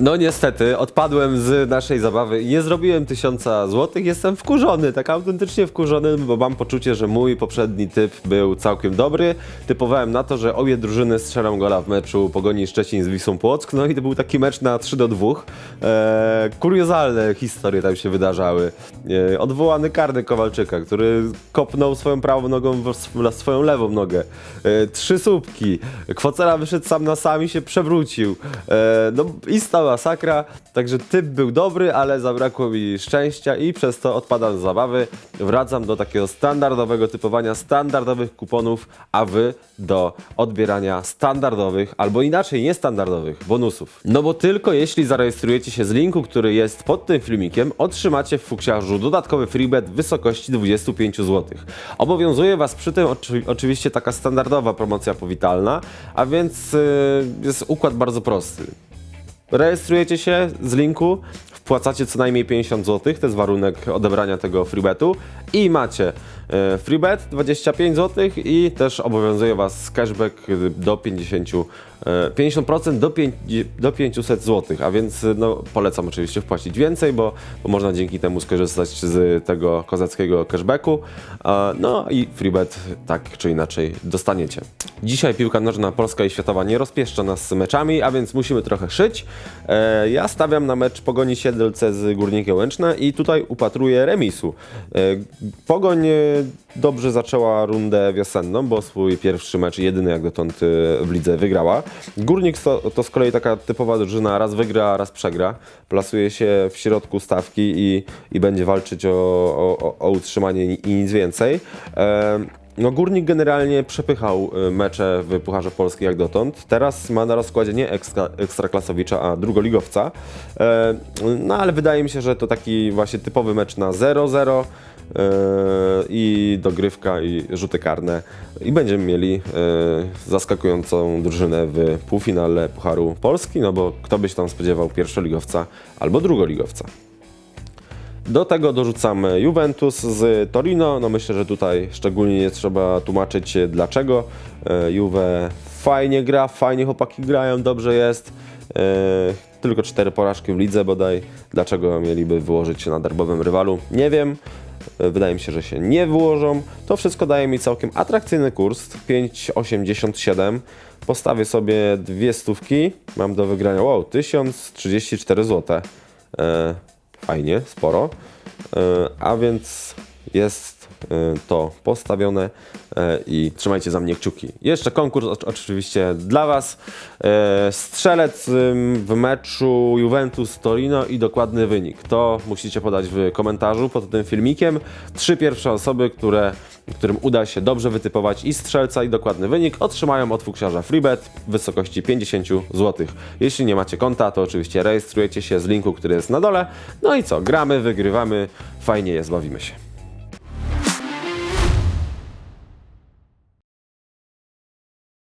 No niestety, odpadłem z naszej zabawy i nie zrobiłem tysiąca złotych. Jestem wkurzony, tak autentycznie wkurzony, bo mam poczucie, że mój poprzedni typ był całkiem dobry. Typowałem na to, że obie drużyny strzelą gola w meczu Pogoni Szczecin z Wisłą Płock. No i to był taki mecz na 3 do 2. Eee, kuriozalne historie tam się wydarzały. Eee, odwołany karny Kowalczyka, który kopnął swoją prawą nogą w sw- swoją lewą nogę. Eee, trzy słupki. Kwocera wyszedł sam na sam i się przewrócił. Eee, no istna masakra, także typ był dobry, ale zabrakło mi szczęścia i przez to odpadam z zabawy. Wracam do takiego standardowego typowania standardowych kuponów, a wy do odbierania standardowych albo inaczej niestandardowych bonusów. No bo tylko jeśli zarejestrujecie się z linku, który jest pod tym filmikiem, otrzymacie w fuksiarzu dodatkowy freebet w wysokości 25 zł. Obowiązuje was przy tym oczy, oczywiście taka standardowa promocja powitalna, a więc yy, jest układ bardzo prosty. Rejestrujecie się z linku, wpłacacie co najmniej 50 zł, to jest warunek odebrania tego freebetu i macie e, freebet 25 zł i też obowiązuje Was cashback do 50, e, 50% do, 5, do 500 zł, a więc no, polecam oczywiście wpłacić więcej, bo, bo można dzięki temu skorzystać z tego kozackiego cashbacku, no i freebet tak czy inaczej dostaniecie. Dzisiaj piłka nożna polska i światowa nie rozpieszcza nas meczami, a więc musimy trochę szyć. E, ja stawiam na mecz Pogoni Z Górnikiem Łęczna i tutaj upatruję remisu. E, Pogoń e, dobrze zaczęła rundę wiosenną, bo swój pierwszy mecz, jedyny jak dotąd e, w lidze wygrała. Górnik to, to z kolei taka typowa drużyna, raz wygra, raz przegra. Plasuje się w środku stawki i, i będzie walczyć o, o, o utrzymanie i nic więcej. No Górnik generalnie przepychał y, mecze w Pucharze Polski jak dotąd. Teraz ma na rozkładzie nie ekstra, ekstraklasowicza, a drugoligowca. E, no ale wydaje mi się, że to taki właśnie typowy mecz na 0-0 e, i dogrywka i rzuty karne. I będziemy mieli e, zaskakującą drużynę w półfinale Pucharu Polski, no bo kto by się tam spodziewał pierwszoligowca albo drugoligowca. Do tego dorzucamy Juventus z Torino. No myślę, że tutaj szczególnie nie trzeba tłumaczyć dlaczego. E, Juve fajnie gra, fajnie chłopaki grają, dobrze jest. E, Tylko cztery porażki w lidze bodaj. Dlaczego mieliby wyłożyć się na derbowym rywalu? Nie wiem. E, Wydaje mi się, że się nie wyłożą. To wszystko daje mi całkiem atrakcyjny kurs 5,87. Postawię sobie dwie stówki. Mam do wygrania wow, 1034 zł. Fajnie, sporo. E, A więc jest e, to postawione e, i trzymajcie za mnie kciuki. Jeszcze konkurs oczywiście dla Was. E, Strzelec w meczu Juventus-Torino i dokładny wynik. To musicie podać w komentarzu pod tym filmikiem. Trzy pierwsze osoby, które, którym uda się dobrze wytypować i strzelca i dokładny wynik, otrzymają od fuksiarza freebet w wysokości 50 zł. Jeśli nie macie konta, to oczywiście rejestrujecie się z linku, który jest na dole. No i co? Gramy, wygrywamy, fajnie jest, bawimy się.